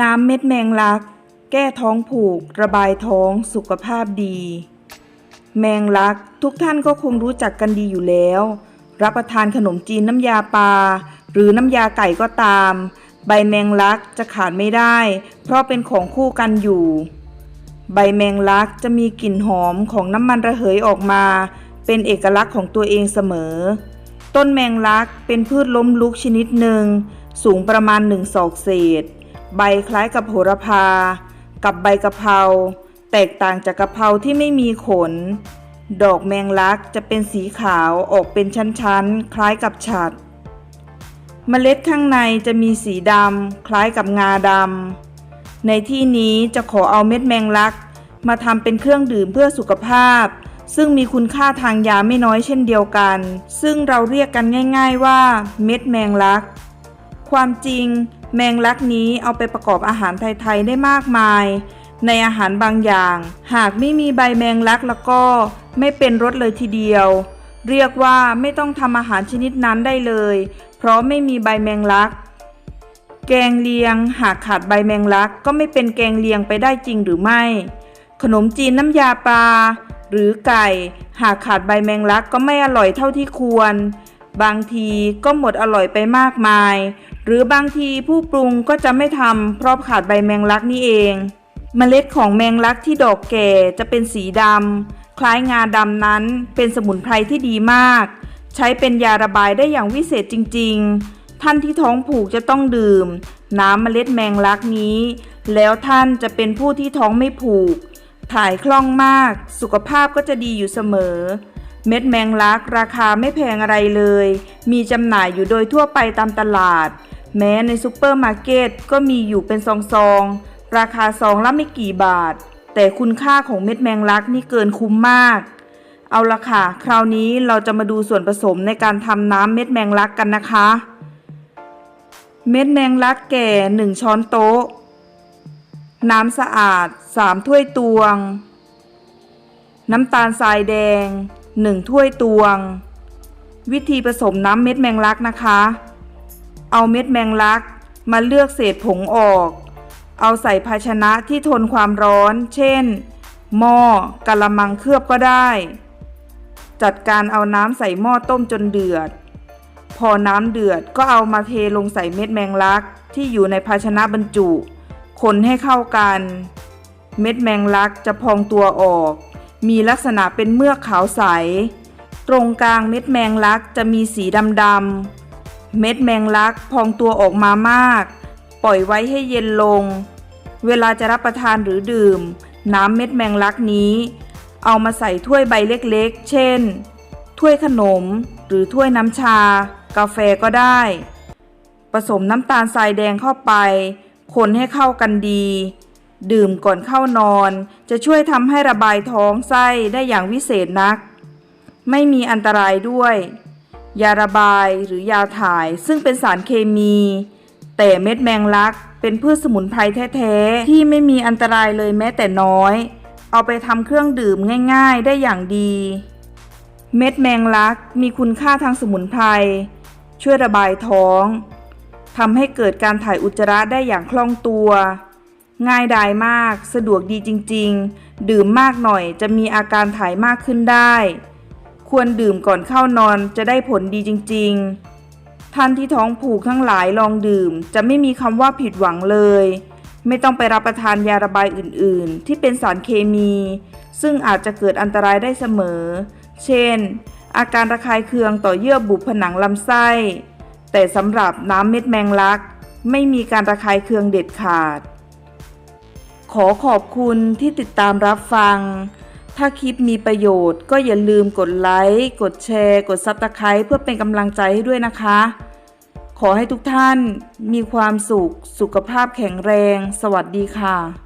น้ำเม็ดแมงลัก แก้ท้องผูก ระบายท้องสุขภาพดี แมงลักทุกท่านก็คงรู้จักกันดีอยู่แล้ว รับประทานขนมจีนน้ำยาปลาหรือน้ำยาไก่ก็ตาม ใบแมงลักจะขาดไม่ได้ เพราะเป็นของคู่กันอยู่ ใบแมงลักจะมีกลิ่นหอมของน้ำมันระเหยออกมา เป็นเอกลักษณ์ของตัวเองเสมอ ต้นแมงลักเป็นพืชล้มลุกชนิดหนึ่งสูงประมาณหนึ่งศอกเศษ ใบคล้ายกับโหระพา กับใบกะเพราแตกต่างจากกะเพราที่ไม่มีขน ดอกแมงลักจะเป็นสีขาวออกเป็นชั้นๆ คล้ายกับฉัดเมล็ดข้างในจะมีสีดำคล้ายกับงาดำในที่นี้จะขอเอาเม็ดแมงลักมาทำเป็นเครื่องดื่มเพื่อสุขภาพ ซึ่งมีคุณค่าทางยาไม่น้อยเช่นเดียวกัน ซึ่งเราเรียกกันง่าย ๆว่า เม็ดแมงลัก ความจริง แมงลักนี้เอาไปประกอบอาหารไทยๆได้มากมาย ในอาหารบางอย่าง หากไม่มีใบแมงลักแล้วก็ไม่เป็นรสเลยทีเดียว เรียกว่าไม่ต้องทำอาหารชนิดนั้นได้เลย เพราะไม่มีใบแมงลัก แกงเลียงหากขาดใบแมงลักก็ไม่เป็นแกงเลียงไปได้จริงหรือไม่ ขนมจีนน้ำยาปลาหรือไก่ หากขาดใบแมงลักก็ไม่อร่อยเท่าที่ควร บางทีก็หมดอร่อยไปมากมาย หรือบางทีผู้ปรุงก็จะไม่ทำเพราะขาดใบแมงลักนี่เอง เมล็ดของแมงลักที่ดอกแก่จะเป็นสีดำคล้ายงาดำนั้นเป็นสมุนไพรที่ดีมาก ใช้เป็นยาระบายได้อย่างวิเศษจริง ๆ ท่านที่ท้องผูกจะต้องดื่ม น้ำเมล็ดแมงลักนี้ แล้วท่านจะเป็นผู้ที่ท้องไม่ผูก ถ่ายคล่องมาก สุขภาพก็จะดีอยู่เสมอ เม็ดแมงลักราคาไม่แพงอะไรเลย มีจำหน่ายอยู่โดยทั่วไปตามตลาด แม้ในซูเปอร์มาร์เก็ตก็มีอยู่เป็นซองๆ ราคาซองละไม่กี่บาท แต่คุณค่าของเม็ดแมงลักนี่เกินคุ้มมาก เอาละค่ะ คราวนี้เราจะมาดูส่วนผสมในการทำน้ำเม็ดแมงลักกันนะคะ เม็ดแมงลักแก่ 1 ช้อนโต๊ะ น้ำสะอาด 3 ถ้วยตวง น้ำตาลทรายแดง 1 ถ้วยตวง วิธีผสมน้ำเม็ดแมงลักนะคะ เอาเม็ดแมงลักมาเลือกเศษผงออก เอาใส่ภาชนะที่ทนความร้อน เช่น หม้อกะละมังเคลือบก็ได้ จัดการเอาน้ำใส่หม้อต้มจนเดือด พอน้ำเดือดก็เอามาเทลงใส่เม็ดแมงลักที่อยู่ในภาชนะบรรจุ คนให้เข้ากัน เม็ดแมงลักจะพองตัวออก มีลักษณะเป็นเมือกขาวใส ตรงกลางเม็ดแมงลักจะมีสีดำๆ เม็ดแมงลักพองตัวออกมามาก ปล่อยไว้ให้เย็นลง เวลาจะรับประทานหรือดื่ม น้ำเม็ดแมงลักนี้ เอามาใส่ถ้วยใบเล็กๆ เช่น ถ้วยขนมหรือถ้วยน้ำชา กาแฟก็ได้ ผสมน้ำตาลทรายแดงเข้าไป คนให้เข้ากันดี ดื่มก่อนเข้านอน จะช่วยทำให้ระบายท้องไส้ได้อย่างวิเศษนัก ไม่มีอันตรายด้วย ยาระบายหรือยาถ่ายซึ่งเป็นสารเคมี แต่เม็ดแมงลักเป็นพืชสมุนไพรแท้ๆ ที่ไม่มีอันตรายเลยแม้แต่น้อย เอาไปทำเครื่องดื่มง่ายๆ ได้อย่างดี เม็ดแมงลักมีคุณค่าทางสมุนไพรช่วยระบายท้องทำให้เกิดการถ่ายอุจจาระได้อย่างคล่องตัว ง่ายดายมาก สะดวกดีจริง ๆ ดื่มมากหน่อยจะมีอาการถ่ายมากขึ้นได้ ควรดื่มก่อนเข้านอนจะได้ผลดีจริง ๆ ท่านที่ท้องผูกทั้งหลายลองดื่ม จะไม่มีคำว่าผิดหวังเลย ไม่ต้องไปรับประทานยาระบายอื่น ๆ ที่เป็นสารเคมี ซึ่งอาจจะเกิดอันตรายได้เสมอ เช่น อาการระคายเคืองต่อเยื่อบุผนังลำไส้ แต่สำหรับน้ำเม็ดแมงลัก ไม่มีการระคายเคืองเด็ดขาด ขอขอบคุณที่ติดตามรับฟัง ถ้าคลิปมีประโยชน์ก็อย่าลืมกดไลค์ กดแชร์ กดซับสไคร b ์เพื่อเป็นกำลังใจให้ด้วยนะคะ ขอให้ทุกท่านมีความสุข สุขภาพแข็งแรง สวัสดีค่ะ